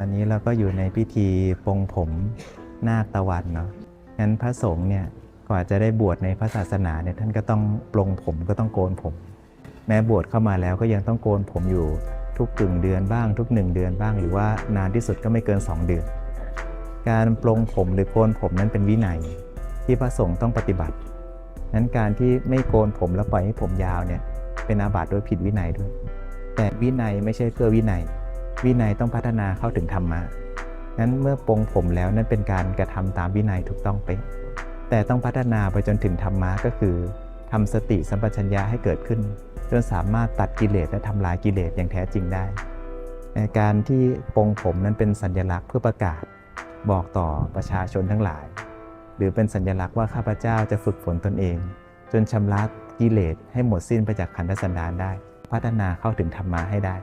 ตอนนี้เราก็อยู่ในพิธีปลงผมนาคตะวันเนาะงั้นพระสงฆ์เนี่ยกว่าจะได้บวชในพระศาสนาเนี่ยท่านก็ต้องปลงผมก็ต้องโกนผม แม้บวชเข้ามาแล้วก็ยังต้องโกนผมอยู่ทุกกึ่งเดือนบ้าง ทุกหนึ่งเดือนบ้าง หรือว่านานที่สุดก็ไม่เกิน 2 เดือน การปลงผมหรือโกนผมนั้นเป็นวินัยที่พระสงฆ์ต้องปฏิบัตินั้นการที่ไม่โกนผมแล้วปล่อยให้ผมยาวเนี่ยเป็นอาบัติโดยผิดวินัยด้วย แต่วินัยไม่ใช่เพื่อวินัย วินัยต้องพัฒนาเข้าถึงธรรมะนั้นเมื่อปลงผมแล้วนั่นเป็นการกระทำตามวินัยถูกต้องไป แต่ต้องพัฒนาไปจนถึงธรรมะก็คือทำสติสัมปชัญญะให้เกิดขึ้น จนสามารถตัดกิเลสและทำลายกิเลสอย่างแท้จริงได้ในการที่ปลงผมนั้นเป็นสัญลักษณ์เพื่อประกาศบอกต่อประชาชนทั้งหลาย หรือเป็นสัญลักษณ์ว่าข้าพเจ้าจะฝึกฝนตนเอง จนชำระกิเลสให้หมดสิ้นไปจากขันธสันดานได้ พัฒนาเข้าถึงธรรมะให้ได้